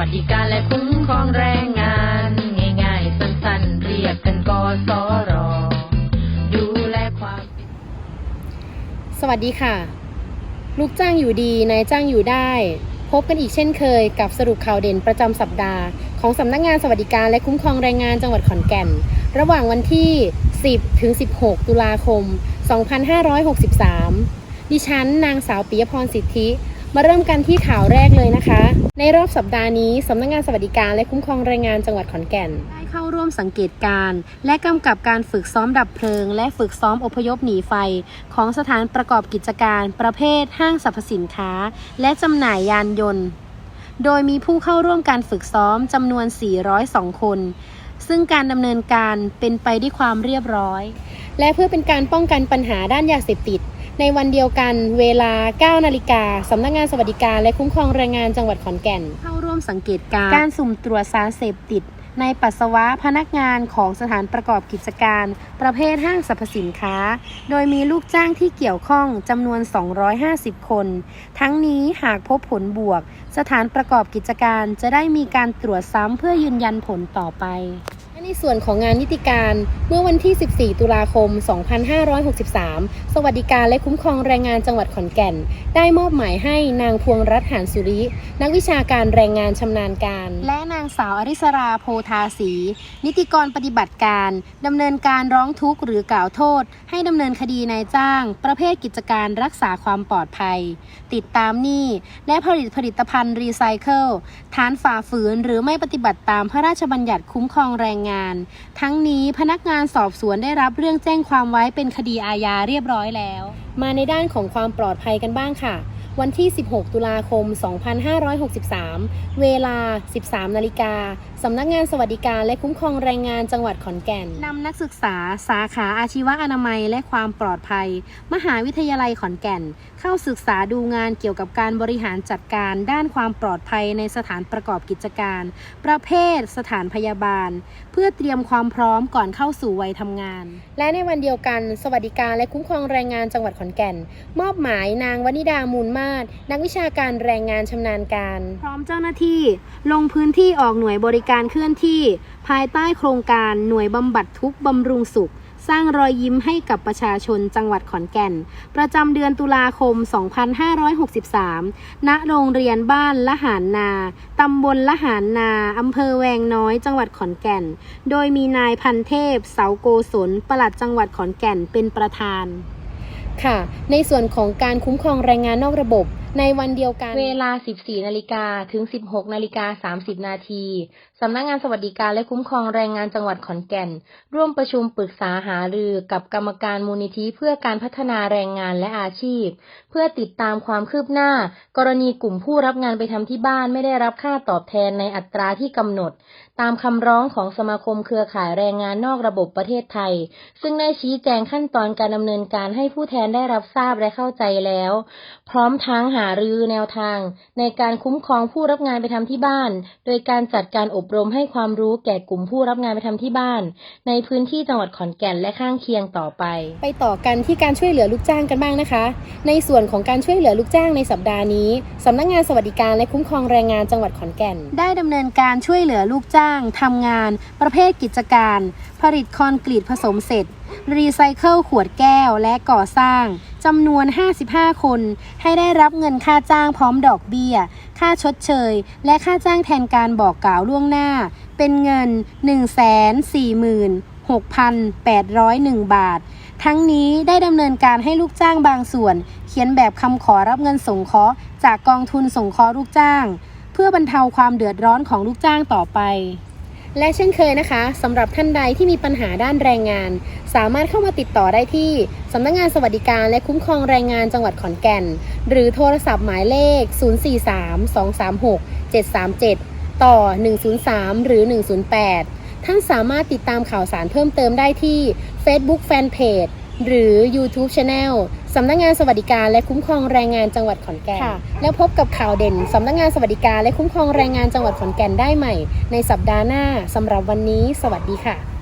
วัสดิการและคุ้มครองแรงงาน ง่ายๆ สั้นๆ เรียกกันกสรดูแลความ สวัสดีค่ะ ลูกจ้างอยู่ดีนายจ้างอยู่ได้ พบกันอีกเช่นเคยกับสรุปข่าวเด่นประจำสัปดาห์ ของสำนักงานสวัสดิการและคุ้มครองแรงงานจังหวัดขอนแก่น ระหว่างวันที่ 10 ถึง 16 ตุลาคม 2563 ดิฉัน นางสาวปิยพรสิทธิ มาเริ่มกันที่ข่าวแรกเลยนะคะ ในรอบสัปดาห์นี้สำนักงานสวัสดิการและคุ้มครองแรงงานจังหวัดขอนแก่น ได้เข้าร่วมสังเกตการณ์และกำกับการฝึกซ้อมดับเพลิง และฝึกซ้อมอพยพหนีไฟ ของสถานประกอบกิจการ ประเภทห้างสรรพสินค้า และจำหน่ายยานยนต์ โดยมีผู้เข้าร่วมการฝึกซ้อมจำนวน 402 คน ซึ่งการดำเนินการเป็นไปด้วยความเรียบร้อย และเพื่อเป็นการป้องกันปัญหาด้านยาเสพติด ในวันเดียวกันเวลา 9 นาฬิกาสำนักงานสวัสดิการและคุ้มครองแรงงานจังหวัดขอนแก่น เข้าร่วมสังเกตการณ์การสุ่มตรวจสารเสพติด ในปัสสาวะพนักงานของสถานประกอบกิจการ ประเภทห้างสรรพสินค้า โดยมีลูกจ้างที่เกี่ยวข้องจำนวน 250 คน ทั้งนี้หากพบผลบวก สถานประกอบกิจการจะได้มีการตรวจซ้ำเพื่อยืนยันผลต่อไปใน ส่วนของงานนิติการเมื่อวันที่ 14 ตุลาคม 2563 สวัสดิการและคุ้มครองแรงงานจังหวัดขอนแก่น ได้มอบหมายให้นางพวงรัตน์หานสุริ นักวิชาการแรงงานชำนาญการ และนางสาวอริสราโพธาสีนิติกรปฏิบัติการดำเนินการร้องทุกข์หรือกล่าวโทษ ให้ดำเนินคดีนายจ้าง ประเภทกิจการรักษาความปลอดภัย ติดตามหนี้และผลิตผลิตภัณฑ์รีไซเคิลฐานฝ่าฝืนหรือไม่ปฏิบัติตามพระราชบัญญัติคุ้มครองแรงงานทั้งนี้พนักงานสอบสวนได้รับเรื่องแจ้งความไว้เป็นคดีอาญาเรียบร้อยแล้ว มาในด้านของความปลอดภัยกันบ้างค่ะ วันที่ 16 ตุลาคม 2563 เวลา 13 นาฬิกา สำนักงานสวัสดิการและคุ้มครองแรงงานจังหวัดขอนแก่น นำนักศึกษา สาขาอาชีวะอนามัยและความปลอดภัย มหาวิทยาลัยขอนแก่น เข้าศึกษาดูงานเกี่ยวกับการบริหารจัดการด้านความปลอดภัยในสถานประกอบกิจการ ประเภท สถานพยาบาล เพื่อเตรียมความพร้อมก่อนเข้าสู่วัยทำงาน และในวันเดียวกัน สวัสดิการและคุ้มครองแรงงานจังหวัดขอนแก่น มอบหมายนางวนิดามูลมาศนักวิชาการแรงงานชำนาญการ พร้อมเจ้าหน้าที่ลงพื้นที่ออกหน่วยบริการเคลื่อนที่ ภายใต้โครงการหน่วยบำบัดทุกข์บำรุงสุข สร้างรอยยิ้มให้กับประชาชนจังหวัดขอนแก่น ประจำเดือนตุลาคม 2563 ณ โรงเรียนบ้านละหารนา ตำบลละหารนาอำเภอแวงน้อย จังหวัดขอนแก่น โดยมีนายพันเทพ เสาโกศลปลัดจังหวัดขอนแก่นเป็นประธาน ค่ะ ในส่วนของการคุ้มครองแรงงานนอกระบบ ในวันเดียวกัน เวลา 14 นาฬิกาถึง 16 นาฬิกา 30 นาที สำนักงานสวัสดิการและคุ้มครองแรงงานจังหวัดขอนแก่น ร่วมประชุมปรึกษาหารือกับกรรมการมูลนิธิเพื่อการพัฒนาแรงงานและอาชีพ เพื่อติดตามความคืบหน้า กรณีกลุ่มผู้รับงานไปทำที่บ้านไม่ได้รับค่าตอบแทนในอัตราที่กำหนด ตามคำร้องของสมาคมเครือข่ายแรงงานนอกระบบประเทศไทย ซึ่งได้ชี้แจงขั้นตอนการดำเนินการให้ผู้แทนได้รับทราบและเข้าใจแล้ว พร้อมทั้งหารือแนวทาง ในการคุ้มครองผู้รับงานไปทำที่บ้าน โดยการจัดการอบรมให้ความรู้แก่กลุ่มผู้รับงานไปทำที่บ้าน ในพื้นที่จังหวัดขอนแก่นและข้างเคียงต่อไป ไปต่อกันที่การช่วยเหลือลูกจ้างกันบ้างนะคะ ในส่วนของการช่วยเหลือลูกจ้างในสัปดาห์นี้สำนักงานสวัสดิการและคุ้มครองแรงงานจังหวัดขอนแก่น ได้ดำเนินการช่วยเหลือลูกจ้างทำงาน ประเภทกิจการ ผลิตคอนกรีตผสมเสร็จรีไซเคิลขวดแก้วและก่อสร้าง จำนวน 55 คน ให้ได้รับเงินค่าจ้างพร้อมดอกเบี้ย ค่าชดเชย และค่าจ้างแทนการบอกกล่าวล่วงหน้า เป็นเงิน 146,801 บาท ทั้งนี้ได้ดำเนินการให้ลูกจ้างบางส่วน เขียนแบบคำขอรับเงินสงเคราะห์จากกองทุนสงเคราะห์ลูกจ้าง เพื่อบรรเทาความเดือดร้อนของลูกจ้างต่อไป และเช่นเคยนะคะสำหรับท่านใดที่มีปัญหาด้านแรงงาน สามารถเข้ามาติดต่อได้ที่สำนักงงานสวัสดิการและคุ้มครองแรงงานจังหวัดขอนแก่น หรือโทรศัพท์หมายเลข 043-236-737 ต่อ 103 หรือ 108 ท่านสามารถติดตามข่าวสารเพิ่มเติมได้ที่ Facebook Fanpage หรือ YouTube Channel สำนักงานสวัสดิการและคุ้มครองแรงงานจังหวัดขอนแก่นแล้วพบกับข่าวเด่นสำนักงานสวัสดิการและคุ้มครองแรงงานจังหวัดขอนแก่นได้ใหม่ ในสัปดาห์หน้าสำหรับวันนี้ สวัสดีค่ะ